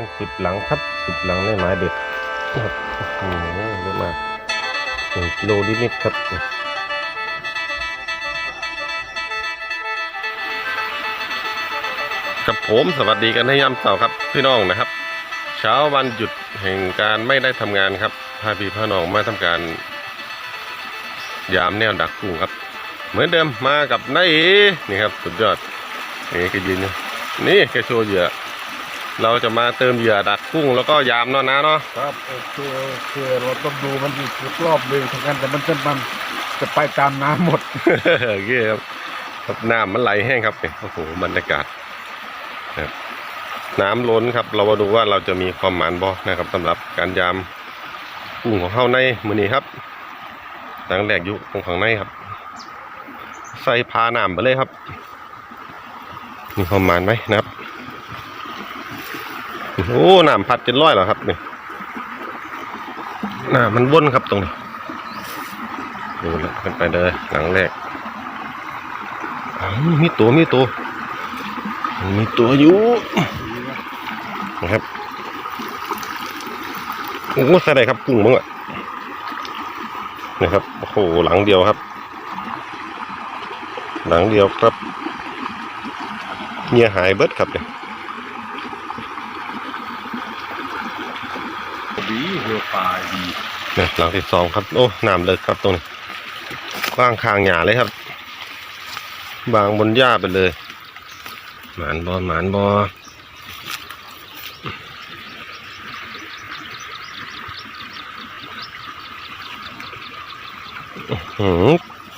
ณสิบหลังครับสิบหลังในไม้เด็ดครับโอ้โหเยอะมากหนึ่งกิโลนิดๆครับกับผมสวัสดีกันให้ย่ำเสาครับพี่น้องนะครับ เช้าวันหยุดแห่งการไม่ได้ทำงานครับพาพี่พาน้องมาทำการ ยามแนวดักกุ้งครับ เหมือนเดิมมากับนายนี่ครับ สุดยอดนี่ก็ยืนนี่แกโชว์เหยื่อ เราจะมาเติมเหยื่อดักกุ้งแล้วก็ยามเนาะนะเนาะครับโอเคโอเคเราต้องดูมันอีกรอบหนึ่งทั้งนั้นแต่มันจะมันจะไปตามน้ำหมดโอเคครับครับน้ำมันไหลแห้งครับเนี่ยโอ้โหบรรยากาศนะครับน้ำล้นครับ เรามาดูว่าเราจะมีความหมานบ่นะครับสำหรับการยามกุ้งของเฮาในมือนี้ครับหลังแรกอยู่ตรงข้างในครับ ใส่พาน้ำไปเลยครับ มีความหมานไหมนะครับ โอ้น้ำพัดจนร้อยแล้วครับนี่น้ำมันวนครับตรงนี้ดูแล้วขึ้นไปเลยหลังแรกมีตัวมีตัวมีตัวอยู่นะครับโอ้ใส่ได้ครับกุ้งมั้งอะนะครับโอ้โหหลังเดียวครับ หลังเดียวครับเมียหายเบิดครับเนี่ย ดีเรือปลาดีเนี่ยหลังที่สองครับ โอ้น้ำเลิกครับตรงนี้กว้างคางหยาเลยครับ บางบนหญ้าไปเลย หมานบอหมานบอ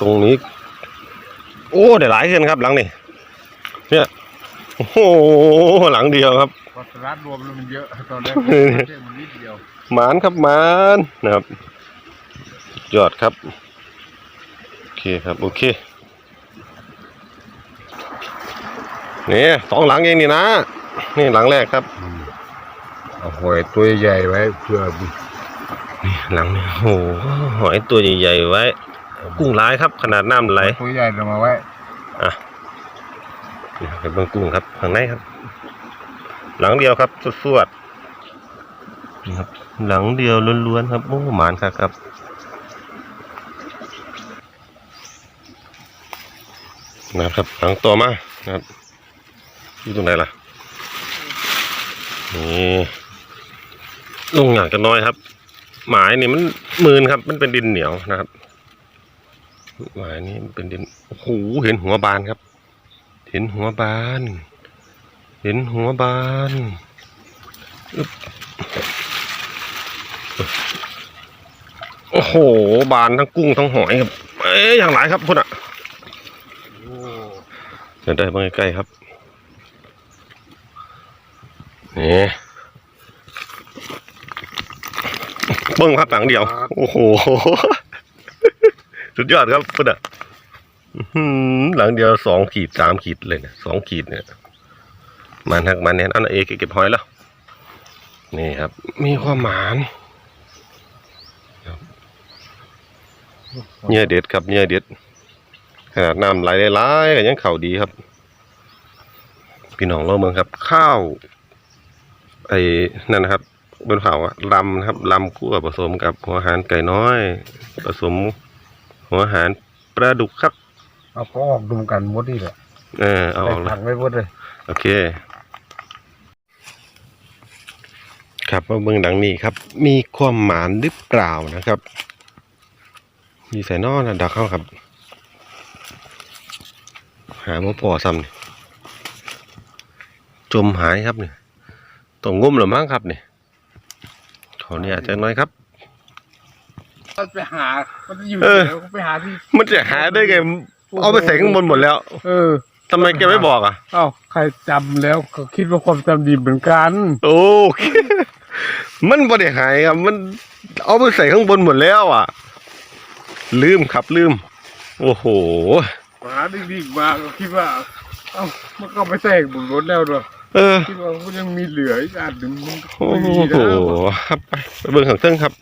ตรงนี้ โอ้ได้หลายขึ้นครับ หลังนี่เนี่ยโอ้หลังเดียวครับ พอสลัดรวมแล้วมันเยอะตอนแรกเส้นมันนิดเดียวหมานครับหมานนะครับยอดครับ โอเคครับ โอเคนี่สองหลังเองนี่นะ นี่หลังแรกครับเอาหอยตัวใหญ่ไว้เพื่อนี่หลังนี้โอ้โหหอยตัวใหญ่ๆไว้ กุ้งร้ายครับ ขนาดน้ำไหลตัวใหญ่ลงมาไว้นี่ครับเบื้องกุ้งครับข้างในครับ หลังเดียวครับสวดๆนี่ครับ หลังเดียวล้วนๆครับโอ้หมานครับครับนะครับหลังต่อมานะครับอยู่ตรงไหนล่ะนี่ลงอย่างกันน้อยครับ หมายนี่มันมืนครับ มันเป็นดินเหนียวนะครับ หมายนี่มันเป็นดินโอ้โหเห็นหัวบานครับ เห็นหัวบาน เห็นหัวบานอึ๊บโอ้โห บานทั้งกุ้งทั้งหอยครับ เอ้ยอย่างไรครับพุ่นอะโอ้เดี๋ยวได้มาใกล้ๆครับนี่เบิ้งครับหลังเดียว โอ้โห สุดยอดครับพุ่นอะอื้อหือหลังเดียวสองขีดสามขีดเลยเนี่ยสองขีดเนี่ย มันหักมันเนี่ยอันนนเอกเก็บหอยแล้วนี่ครับ มีความหมานเนื้อเด็ดครับเนื้อเด็ด ขนาดน้ำไหลไหลายๆก็ยังเข่าดีครับ พี่น้องเราเมืองครับ ข้าวไอ้นั่นนะครับบนเขาอะลำนะครับลำคั่วผสมกับหัวอาหารไก่น้อย ผสมหัวอาหารปลาดุกครับ เอาก็ออกดูกันหมดนี่แหละเออเอาออกเลผัยกไม่หมดเลย โอเค ครับมาเมืองดังนี้ครับ มีความหมานหรือเปล่านะครับ มีใส่นอนะดักเข้าครับ หามาพอซ้ำนี่จมหายครับนี่ต้องงมหรือมั้งครับนี่ขอเนี่ยจะน้อยครับมันไปหา มันจะอยู่เออเดี๋ยวไปหาที่มันจะหาได้ไง เอาไปใส่ข้างบนหมดแล้ว เออ ทำไมแกไม่บอกอะเอ้าใครจำแล้วก็คิดว่าความจำดีเหมือนกันโอเคมันบ่ได้หายครับ มันเอาไปใส่ข้างบนหมดแล้วอะ ลืมครับลืม โอ้โหหาดิ่งๆมาก็คิดว่า เอ้ามันก็ไปแทรกบุญรถแล้วด้วยเออ คิดว่ามันยังมีเหลืออีกอันหนึ่งมันโอ้ไม่โหมีแล้วครับไปไปเบิ่งข้างเติ้งครับ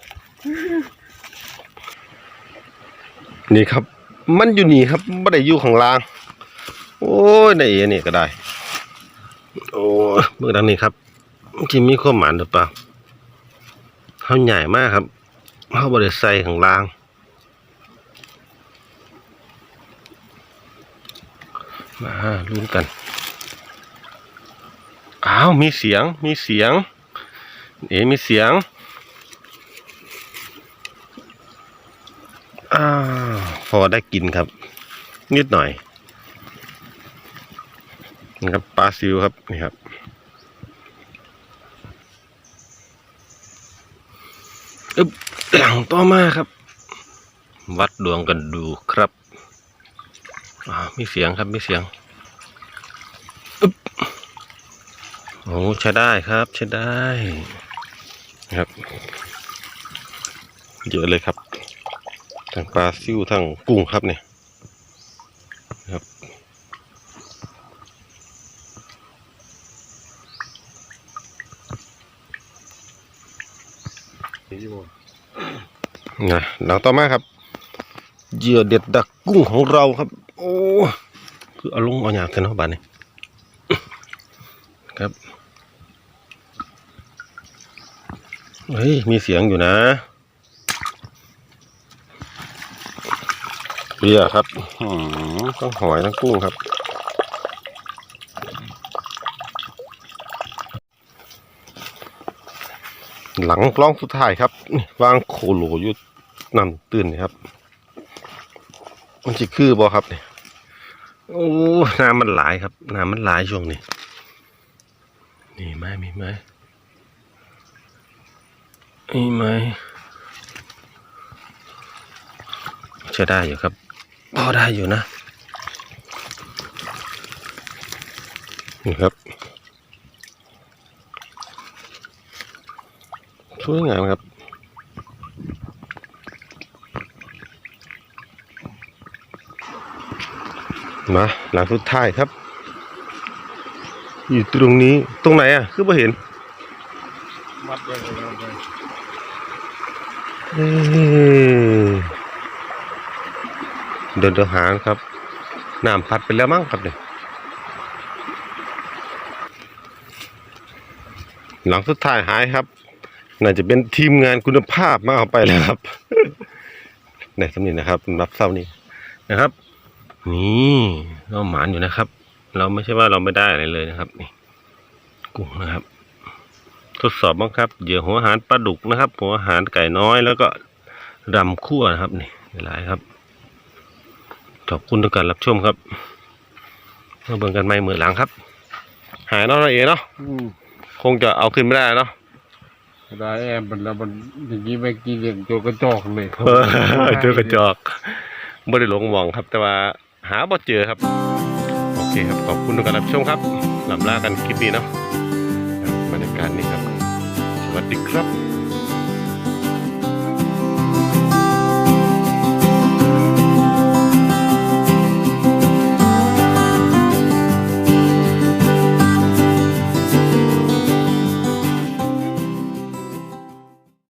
นี่ครับ มันอยู่นี่ครับไม่ได้อยู่ข้างล่าง โอ้ยได้อันนี่ก็ได้ โอ้ยเบิ่งด้านนี้ครับมันจะมีความหมายหรือเปล่าเขาใหญ่มากครับเขาบริใส่ข้างล่างมาลุ้นกัน อ้าว มีเสียง มีเสียง เอ๋มีเสียง อ้าว พอได้กินครับ นิดหน่อย นี่ครับปลาซิวครับนี่ครับ อึ๊บหลังต่อมาครับ วัดดวงกันดูครับอ่ามีเสียงครับมีเสียงอึ๊บโอ้ใช้ได้ครับใช้ได้ครับเยอะเลยครับทั้งปลาซิวทั้งกุ้งครับเนี่ย นะหลังต่อมาครับเหยื่อเด็ดดักกุ้งของเราครับ โอ้คือเอาลงเอาอย่างเถอะเนาะบานนี้ครับเฮ้ยมีเสียงอยู่นะเบียครับอืมต้องหอยทั้งกุ้งครับ หลังกล้องสุดท้ายครับนี่วางโคโลอยู่นั่นตื่นนี่ครับ มันจะคือบอครับเนี่ยโอ้น้ำมันหลายครับน้ำมันหลายช่วงนี้นี่ไหมมีไหมมีไหมใช้ได้อยู่ครับพอได้อยู่นะนี่ครับ วยงามครับมาหลังสุดท้ายครับ อยู่ตรงนี้ตรงไหนอะ คือไ่เห็นมัดไว้แล้วไปเอ้ยเดินทหารครับน้ำพัดไปแล้วมั้งครับเนี่ยหลังสุดท้ายหายครับ น่าจะเป็นทีมงานคุณภาพมาเอาไปแล้วครับในสำนีนะครับสำหรับเศร้านี้นะครับ นี่เราหมานอยู่นะครับ เราไม่ใช่ว่าเราไม่ได้อะไรเลยนะครับนี่กุ้งนะครับ ทดสอบบ้างครับเหยื่อหัวอาหารปลาดุกนะครับ หัวอาหารไก่น้อยแล้วก็รำคั่วนะครับนี่หลายครับขอบคุณทุกการรับชมครับมาเบิ่งกันใหม่มือหลังครับ หายเนาะเราเองเนาะอืมคงจะเอาขึ้นไม่ได้เนาะ ได้แอมมันแล้วมันอย่างนี้ไม่กินอย่างตัวกระจอกเลยเออเจอกระจอกไม่ได้หลงหมองครับ แต่ว่าหาบ่เจอครับ โอเคครับขอบคุณทุกการรับชมครับลำลากันคลิปนี้เนาะบรรยากาศนี้ครับ สวัสดีครับ